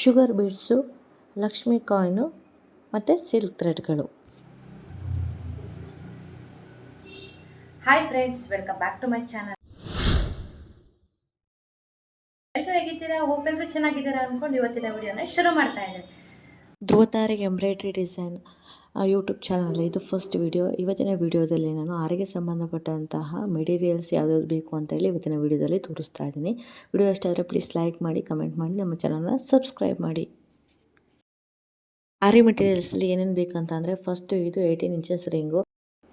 Sugar beads Lakshmi coin ಮತ್ತು silk ಥ್ರೆಡ್ಗಳು. Hi friends welcome back to my channel. ಎಲ್ಲರೂ ಹೇಗಿದ್ದೀರಾ? Hope ಎಲ್ಲರೂ ಚೆನ್ನಾಗಿದ್ದೀರಾ ಅಂದ್ಕೊಂಡು ಇವತ್ತಿನ ವಿಡಿಯೋನ ಶುರು ಮಾಡ್ತಾ ಇದ್ದೀನಿ. ಧ್ರುವತಾರೆ ಎಂಬ್ರಾಯ್ಡ್ರಿ ಡಿಸೈನ್. ಯೂಟ್ಯೂಬ್ ಚಾನಲ್ ಇದು ಫಸ್ಟ್ ವಿಡಿಯೋ ಇವತ್ತಿನ ವಿಡಿಯೋದಲ್ಲಿ ನಾನು ಆರಿಗೆ ಸಂಬಂಧಪಟ್ಟಂತಹ ಮೆಟೀರಿಯಲ್ಸ್ ಯಾವ್ಯಾವ್ದು ಬೇಕು ಅಂತೇಳಿ ಇವತ್ತಿನ ವಿಡಿಯೋದಲ್ಲಿ ತೋರಿಸ್ತಾ ಇದ್ದೀನಿ. ವಿಡಿಯೋ ಇಷ್ಟ ಆದರೆ ಪ್ಲೀಸ್ ಲೈಕ್ ಮಾಡಿ ಕಮೆಂಟ್ ಮಾಡಿ, ನಮ್ಮ ಚಾನಲ್ನ ಸಬ್ಸ್ಕ್ರೈಬ್ ಮಾಡಿ. ಆರಿ ಮೆಟೀರಿಯಲ್ಸಲ್ಲಿ ಏನೇನು ಬೇಕಂತ ಅಂದರೆ ಫಸ್ಟು ಇದು ಏಯ್ಟೀನ್ ಇಂಚಸ್ ರಿಂಗು.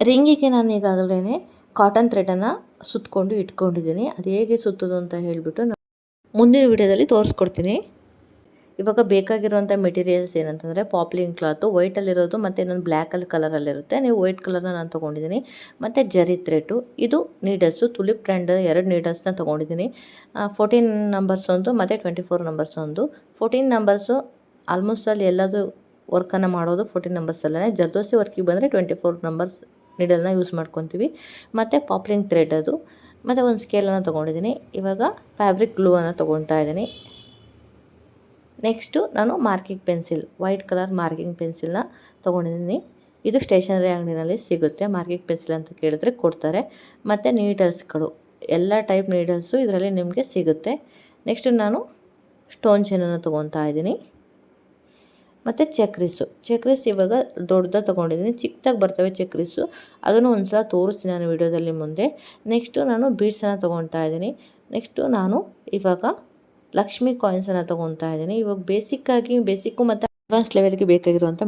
ರಿಂಗಿಗೆ ನಾನು ಈಗಾಗಲೇ ಕಾಟನ್ ಥ್ರೆಡನ್ನು ಸುತ್ತಕೊಂಡು ಇಟ್ಕೊಂಡಿದ್ದೀನಿ. ಅದು ಹೇಗೆ ಸುತ್ತೋದು ಅಂತ ಹೇಳಿಬಿಟ್ಟು ಮುಂದಿನ ವಿಡಿಯೋದಲ್ಲಿ ತೋರಿಸ್ಕೊಡ್ತೀನಿ. ಇವಾಗ ಬೇಕಾಗಿರುವಂಥ ಮೆಟೀರಿಯಲ್ಸ್ ಏನಂತಂದರೆ ಪಾಪ್ಲಿನ್ ಕ್ಲಾತು ವೈಟಲ್ಲಿರೋದು ಮತ್ತು ಇನ್ನೊಂದು ಬ್ಲ್ಯಾಕಲ್ಲಿ ಕಲರಲ್ಲಿರುತ್ತೆ ನೀವು ವೈಟ್ ಕಲರ್ನ ನಾನು ತೊಗೊಂಡಿದ್ದೀನಿ. ಮತ್ತು ಜರಿ ಥ್ರೆಡ್ಡು ಇದು ನೀಡಲ್ಸು ತುಲಿಪ್ ಟ್ರೆಂಡ್ ಎರಡು ನೀಡಲ್ಸ್ನ ತೊಗೊಂಡಿದ್ದೀನಿ. ಫೋರ್ಟೀನ್ ನಂಬರ್ಸ್ ಒಂದು, ಮತ್ತು ಟ್ವೆಂಟಿ ಫೋರ್ ನಂಬರ್ಸ್ ಒಂದು. ಫೋರ್ಟೀನ್ ನಂಬರ್ಸು ಆಲ್ಮೋಸ್ಟ್ ಅಲ್ಲಿ ಎಲ್ಲದು ವರ್ಕನ್ನು ಮಾಡೋದು ಫೋರ್ಟೀನ್ ನಂಬರ್ಸಲ್ಲೇ ಜರ್ದೋಸಿ ವರ್ಕಿಗೆ ಬಂದರೆ ಟ್ವೆಂಟಿ ಫೋರ್ ನಂಬರ್ಸ್ ನೀಡಲ್ನ ಯೂಸ್ ಮಾಡ್ಕೊತೀವಿ. ಮತ್ತು ಪಾಪ್ಲಿಂಗ್ ಥ್ರೆಡ್ ಅದು. ಮತ್ತು ಒಂದು ಸ್ಕೇಲನ್ನು ತೊಗೊಂಡಿದ್ದೀನಿ. ಇವಾಗ ಫ್ಯಾಬ್ರಿಕ್ ಗ್ಲೂ ಅನ್ನು ತೊಗೊಳ್ತಾ ಇದ್ದೀನಿ. ನೆಕ್ಸ್ಟು ನಾನು marking pencil white colour marking ಪೆನ್ಸಿಲ್ನ ತೊಗೊಂಡಿದ್ದೀನಿ. ಇದು ಸ್ಟೇಷನರಿ ಅಂಗಡಿನಲ್ಲಿ ಸಿಗುತ್ತೆ. ಮಾರ್ಕಿಂಗ್ ಪೆನ್ಸಿಲ್ ಅಂತ ಕೇಳಿದ್ರೆ ಕೊಡ್ತಾರೆ. ಮತ್ತು ನೀಡಲ್ಸ್ಗಳು ಎಲ್ಲ ಟೈಪ್ ನೀಡಲ್ಸು ಇದರಲ್ಲಿ ನಿಮಗೆ ಸಿಗುತ್ತೆ. ನೆಕ್ಸ್ಟು ನಾನು ಸ್ಟೋನ್ ಚೆನ್ನನ್ನು ತೊಗೊತಾ ಇದ್ದೀನಿ. ಮತ್ತು ಚಕ್ರೀಸು ಚಕ್ರೀಸ್ ಇವಾಗ ದೊಡ್ಡದಾಗಿ ತೊಗೊಂಡಿದ್ದೀನಿ. ಚಿಕ್ಕದಾಗಿ ಬರ್ತವೆ ಚಕ್ರೀಸು ಅದನ್ನು ಒಂದು ಸಲ ತೋರಿಸ್ತೀನಿ ನಾನು ವಿಡಿಯೋದಲ್ಲಿ ಮುಂದೆ. ನೆಕ್ಸ್ಟು ನಾನು ಬೀಡ್ಸನ್ನು ತೊಗೊತಾ ಇದ್ದೀನಿ. ನೆಕ್ಸ್ಟು ನಾನು ಇವಾಗ ಲಕ್ಷ್ಮಿ ಕಾಯಿನ್ಸನ್ನು ತೊಗೊತಾ ಇದ್ದೀನಿ. ಇವಾಗ ಬೇಸಿಕ್ಕಾಗಿ ಬೇಸಿಕ್ಕು ಮತ್ತು ಅಡ್ವಾನ್ಸ್ ಲೆವೆಲ್ಗೆ ಬೇಕಾಗಿರುವಂಥ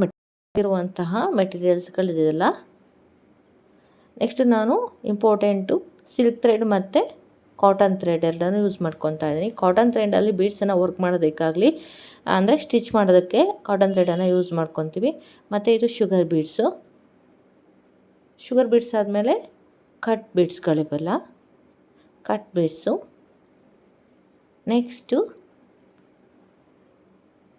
ಇರುವಂತಹ ಮೆಟೀರಿಯಲ್ಸ್ಗಳಿದೆಯಲ್ಲ ನೆಕ್ಸ್ಟ್ ನಾನು ಇಂಪಾರ್ಟೆಂಟು ಸಿಲ್ಕ್ ಥ್ರೆಡ್ ಮತ್ತು ಕಾಟನ್ ಥ್ರೆಡ್ ಎರಡನ್ನು ಯೂಸ್ ಮಾಡ್ಕೊತಾ ಇದ್ದೀನಿ. ಕಾಟನ್ ಥ್ರೆಡಲ್ಲಿ ಬೀಡ್ಸನ್ನು ವರ್ಕ್ ಮಾಡೋದಕ್ಕಾಗಲಿ, ಅಂದರೆ ಸ್ಟಿಚ್ ಮಾಡೋದಕ್ಕೆ ಕಾಟನ್ ಥ್ರೆಡನ್ನು ಯೂಸ್ ಮಾಡ್ಕೊತೀವಿ. ಮತ್ತು ಇದು ಶುಗರ್ ಬೀಡ್ಸು ಶುಗರ್ ಬೀಡ್ಸ್ ಆದಮೇಲೆ ಕಟ್ ಬೀಡ್ಸ್ಗಳಿವೆಲ್ಲ ಕಟ್ ಬೀಡ್ಸು ನೆಕ್ಸ್ಟು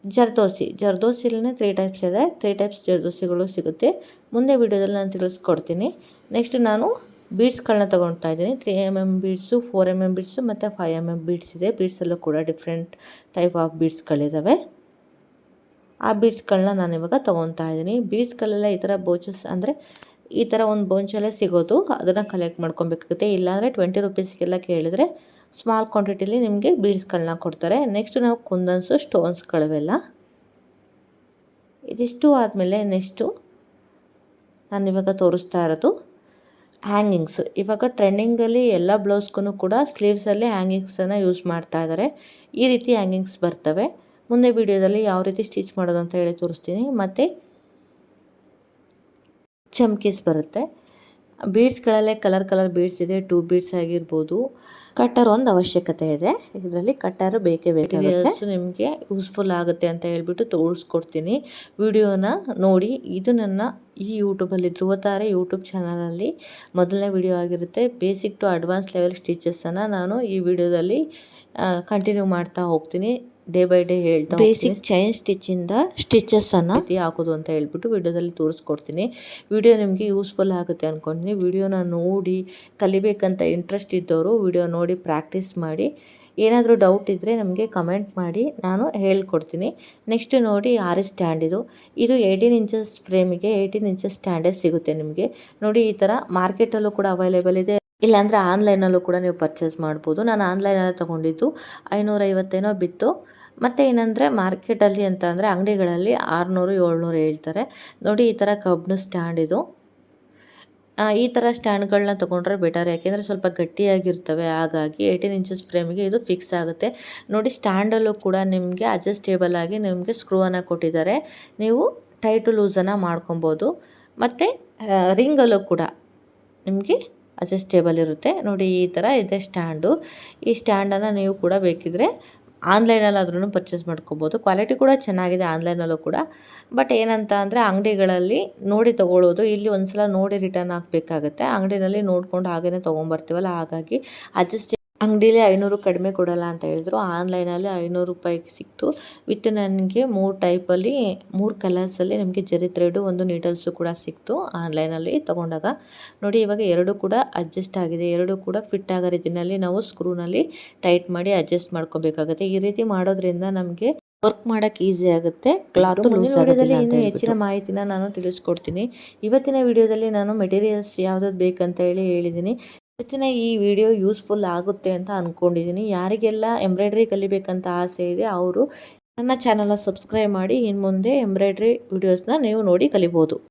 ಜರ್ದೋಸಿ. ಜರ್ದೋಸಿಲೇ ತ್ರೀ ಟೈಪ್ಸ್ ಇದೆ. ತ್ರೀ ಟೈಪ್ಸ್ ಜರ್ದೋಸಿಗಳು ಸಿಗುತ್ತೆ. ಮುಂದೆ ವಿಡಿಯೋದಲ್ಲಿ ನಾನು ತಿಳಿಸ್ಕೊಡ್ತೀನಿ. ನೆಕ್ಸ್ಟ್ ನಾನು ಬೀಡ್ಸ್ಗಳನ್ನ ತೊಗೊಳ್ತಾ ಇದ್ದೀನಿ. Three M M beads four M M beads ಮತ್ತು ಫೈವ್ ಎಂ ಎಂ ಬೀಡ್ಸ್ ಇದೆ. ಬೀಡ್ಸಲ್ಲೂ ಕೂಡ ಡಿಫ್ರೆಂಟ್ ಟೈಪ್ ಆಫ್ ಬೀಡ್ಸ್ಗಳಿದ್ದಾವೆ ಆ ಬೀಡ್ಸ್ಗಳನ್ನ ನಾನು ಇವಾಗ ತೊಗೊತಾ ಇದ್ದೀನಿ. ಬೀಡ್ಸ್ಗಳೆಲ್ಲ ಈ ಥರ ಬೋಚಸ್ ಅಂದರೆ ಈ ಥರ ಒಂದು ಬೋಂಚಲ್ಲೇ ಸಿಗೋದು. ಅದನ್ನು ಕಲೆಕ್ಟ್ ಮಾಡ್ಕೊಬೇಕಾಗುತ್ತೆ. ಇಲ್ಲಾಂದರೆ ಟ್ವೆಂಟಿ ರುಪೀಸ್ಗೆಲ್ಲ ಕೇಳಿದರೆ ಸ್ಮಾಲ್ ಕ್ವಾಂಟಿಟಿಲಿ ನಿಮಗೆ ಬೀಡ್ಸ್ಗಳನ್ನ ಕೊಡ್ತಾರೆ. ನೆಕ್ಸ್ಟ್ ನಾವು ಕುಂದನ್ಸು ಸ್ಟೋನ್ಸ್ಗಳಿವೆಲ್ಲ ಇದಿಷ್ಟು ಆದಮೇಲೆ ನೆಕ್ಸ್ಟು ನಾನಿವಾಗ ತೋರಿಸ್ತಾ ಇರೋದು ಹ್ಯಾಂಗಿಂಗ್ಸು ಇವಾಗ ಟ್ರೆಂಡಿಂಗಲ್ಲಿ ಎಲ್ಲ ಬ್ಲೌಸ್ಗೂ ಕೂಡ ಸ್ಲೀವ್ಸಲ್ಲಿ ಹ್ಯಾಂಗಿಂಗ್ಸನ್ನು ಯೂಸ್ ಮಾಡ್ತಾ ಇದ್ದಾರೆ ಈ ರೀತಿ ಹ್ಯಾಂಗಿಂಗ್ಸ್ ಬರ್ತವೆ. ಮುಂದೆ ವಿಡಿಯೋದಲ್ಲಿ ಯಾವ ರೀತಿ ಸ್ಟಿಚ್ ಮಾಡೋದು ಅಂತ ಹೇಳಿ ತೋರಿಸ್ತೀನಿ. ಮತ್ತು ಚಮ್ಕೀಸ್ ಬರುತ್ತೆ. ಬೀಡ್ಸ್ಗಳಲ್ಲೇ ಕಲರ್ ಕಲರ್ ಬೀಡ್ಸ್ ಇದೆ ಟೂ ಬೀಡ್ಸ್ ಆಗಿರ್ಬೋದು. ಕಟ್ಟರ್ ಒಂದು ಅವಶ್ಯಕತೆ ಇದೆ. ಇದರಲ್ಲಿ ಕಟ್ಟರ್ ಬೇಕೇ ಬೇಕಾಗುತ್ತೆ ನಿಮಗೆ ಯೂಸ್ಫುಲ್ ಆಗುತ್ತೆ ಅಂತ ಹೇಳ್ಬಿಟ್ಟು ತೋರಿಸ್ಕೊಡ್ತೀನಿ. ವಿಡಿಯೋನ ನೋಡಿ ಇದು ನನ್ನ ಈ ಯೂಟ್ಯೂಬಲ್ಲಿ ಧ್ರುವತಾರೆ ಯೂಟ್ಯೂಬ್ ಚಾನಲಲ್ಲಿ ಮೊದಲನೇ ವಿಡಿಯೋ ಆಗಿರುತ್ತೆ. ಬೇಸಿಕ್ ಟು ಅಡ್ವಾನ್ಸ್ ಲೆವೆಲ್ ಸ್ಟಿಚಸ್ಸನ್ನು ನಾನು ಈ ವಿಡಿಯೋದಲ್ಲಿ ಕಂಟಿನ್ಯೂ ಮಾಡ್ತಾ ಹೋಗ್ತೀನಿ. ಡೇ ಬೈ ಡೇ ಹೇಳ್ತಾ ಬೇಸಿಕ್ ಚೈನ್ ಸ್ಟಿಚ್ಚಿಂದ ಸ್ಟಿಚಸ್ಸನ್ನು ಹಾಕೋದು ಅಂತ ಹೇಳ್ಬಿಟ್ಟು ವಿಡಿಯೋದಲ್ಲಿ ತೋರಿಸ್ಕೊಡ್ತೀನಿ. ವಿಡಿಯೋ ನಿಮಗೆ ಯೂಸ್ಫುಲ್ ಆಗುತ್ತೆ ಅಂದ್ಕೊಂಡಿನಿ ವಿಡಿಯೋನ ನೋಡಿ ಕಲಿಬೇಕಂತ ಇಂಟ್ರೆಸ್ಟ್ ಇದ್ದವರು ವಿಡಿಯೋ ನೋಡಿ ಪ್ರಾಕ್ಟೀಸ್ ಮಾಡಿ. ಏನಾದರೂ ಡೌಟ್ ಇದ್ದರೆ ನಮಗೆ ಕಮೆಂಟ್ ಮಾಡಿ ನಾನು ಹೇಳ್ಕೊಡ್ತೀನಿ. ನೆಕ್ಸ್ಟ್ ನೋಡಿ ಆರಿ ಸ್ಟ್ಯಾಂಡ್ ಇದು? ಇದು ಏಯ್ಟೀನ್ ಇಂಚಸ್ ಫ್ರೇಮಿಗೆ ಏಯ್ಟೀನ್ ಇಂಚಸ್ ಸ್ಟ್ಯಾಂಡೇ ಸಿಗುತ್ತೆ ನಿಮಗೆ. ನೋಡಿ ಈ ಥರ ಮಾರ್ಕೆಟಲ್ಲೂ ಕೂಡ ಅವೈಲೇಬಲ್ ಇದೆ. ಇಲ್ಲಾಂದರೆ ಆನ್ಲೈನಲ್ಲೂ ಕೂಡ ನೀವು ಪರ್ಚೇಸ್ ಮಾಡ್ಬೋದು. ನಾನು ಆನ್ಲೈನಲ್ಲಿ ತೊಗೊಂಡಿದ್ದು ಐನೂರೈವತ್ತೇನೋ ಬಿತ್ತು. ಮತ್ತು ಏನಂದರೆ ಮಾರ್ಕೆಟಲ್ಲಿ ಅಂತ ಅಂದರೆ ಅಂಗಡಿಗಳಲ್ಲಿ ಆರುನೂರು, ಏಳ್ನೂರು ಹೇಳ್ತಾರೆ. ನೋಡಿ ಈ ಥರ ಕಬ್ಬಿಣ ಸ್ಟ್ಯಾಂಡ್ ಇದು. ಈ ಥರ ಸ್ಟ್ಯಾಂಡ್ಗಳನ್ನ ತೊಗೊಂಡ್ರೆ ಬೆಟರ್ ಯಾಕೆಂದರೆ ಸ್ವಲ್ಪ ಗಟ್ಟಿಯಾಗಿರ್ತವೆ. ಹಾಗಾಗಿ ಏಯ್ಟೀನ್ ಇಂಚಸ್ ಫ್ರೇಮಿಗೆ ಇದು ಫಿಕ್ಸ್ ಆಗುತ್ತೆ. ನೋಡಿ ಸ್ಟ್ಯಾಂಡಲ್ಲೂ ಕೂಡ ನಿಮಗೆ ಅಡ್ಜಸ್ಟೇಬಲ್ ಆಗಿ ನಿಮಗೆ ಸ್ಕ್ರೂವನ್ನು ಕೊಟ್ಟಿದ್ದಾರೆ. ನೀವು ಟೈಟು ಲೂಸನ್ನು ಮಾಡ್ಕೊಬೋದು. ಮತ್ತು ರಿಂಗಲ್ಲೂ ಕೂಡ ನಿಮಗೆ ಅಡ್ಜಸ್ಟೇಬಲ್ ಇರುತ್ತೆ. ನೋಡಿ ಈ ಥರ ಇದೆ ಸ್ಟ್ಯಾಂಡು. ಈ ಸ್ಟ್ಯಾಂಡನ್ನು ನೀವು ಕೂಡ ಬೇಕಿದ್ದರೆ ಆನ್ಲೈನಲ್ಲಾದ್ರೂ ಪರ್ಚೇಸ್ ಮಾಡ್ಕೊಬೋದು. ಕ್ವಾಲಿಟಿ ಕೂಡ ಚೆನ್ನಾಗಿದೆ ಆನ್ಲೈನಲ್ಲೂ ಕೂಡ. ಬಟ್ ಏನಂತ ಅಂದರೆ ಅಂಗಡಿಗಳಲ್ಲಿ ನೋಡಿ ತೊಗೊಳ್ಳೋದು. ಇಲ್ಲಿ ಒಂದು ಸಲ ನೋಡಿ ರಿಟರ್ನ್ ಹಾಕಬೇಕಾಗತ್ತೆ. ಅಂಗಡಿನಲ್ಲಿ ನೋಡ್ಕೊಂಡು ಹಾಗೇ ತೊಗೊಂಬರ್ತೀವಲ್ಲ. ಹಾಗಾಗಿ ಅಡ್ಜಸ್ಟ್ ಅಂಗಡೀಲಿ ಐನೂರು ಕಡಿಮೆ ಕೊಡಲ್ಲ ಅಂತ ಹೇಳಿದ್ರು. ಆನ್ಲೈನಲ್ಲಿ ಐನೂರು ರೂಪಾಯಿಗೆ ಸಿಕ್ತು. ವಿತ್ ನನಗೆ ಮೂರು ಟೈಪಲ್ಲಿ ಮೂರು ಕಲರ್ಸಲ್ಲಿ ನಮಗೆ ಜರಿ ಥ್ರೆಡು ಒಂದು ನೀಡಲ್ಸು ಕೂಡ ಸಿಕ್ತು ಆನ್ಲೈನಲ್ಲಿ ತೊಗೊಂಡಾಗ. ನೋಡಿ ಇವಾಗ ಎರಡು ಕೂಡ ಅಡ್ಜಸ್ಟ್ ಆಗಿದೆ. ಎರಡು ಕೂಡ ಫಿಟ್ ಆಗೋ ರೀತಿಯಲ್ಲಿ ನಾವು ಸ್ಕ್ರೂನಲ್ಲಿ ಟೈಟ್ ಮಾಡಿ ಅಡ್ಜಸ್ಟ್ ಮಾಡ್ಕೋಬೇಕಾಗುತ್ತೆ. ಈ ರೀತಿ ಮಾಡೋದ್ರಿಂದ ನಮಗೆ ವರ್ಕ್ ಮಾಡೋಕ್ಕೆ ಈಸಿ ಆಗುತ್ತೆ. ಕ್ಲಾತ್ ವಿಡಿಯೋದಲ್ಲಿ ಇನ್ನೂ ಹೆಚ್ಚಿನ ಮಾಹಿತಿನ ನಾನು ತಿಳಿಸ್ಕೊಡ್ತೀನಿ. ಇವತ್ತಿನ ವಿಡಿಯೋದಲ್ಲಿ ನಾನು ಮೆಟೀರಿಯಲ್ಸ್ ಯಾವ್ದಾದ್ರು ಬೇಕಂತ ಹೇಳಿ ಹೇಳಿದ್ದೀನಿ. ಇವತ್ತಿನ ಈ ವಿಡಿಯೋ ಯೂಸ್ಫುಲ್ ಆಗುತ್ತೆ ಅಂತ ಅಂದ್ಕೊಂಡಿದ್ದೀನಿ ಯಾರಿಗೆಲ್ಲ ಎಂಬ್ರಾಯ್ಡ್ರಿ ಕಲಿಬೇಕಂತ ಆಸೆ ಇದೆ, ಅವರು ನನ್ನ ಚಾನಲ್ನ ಸಬ್ಸ್ಕ್ರೈಬ್ ಮಾಡಿ. ಇನ್ನು ಮುಂದೆ ಎಂಬ್ರಾಯ್ಡ್ರಿ ವಿಡಿಯೋಸ್ನ ನೀವು ನೋಡಿ ಕಲಿಬೋದು.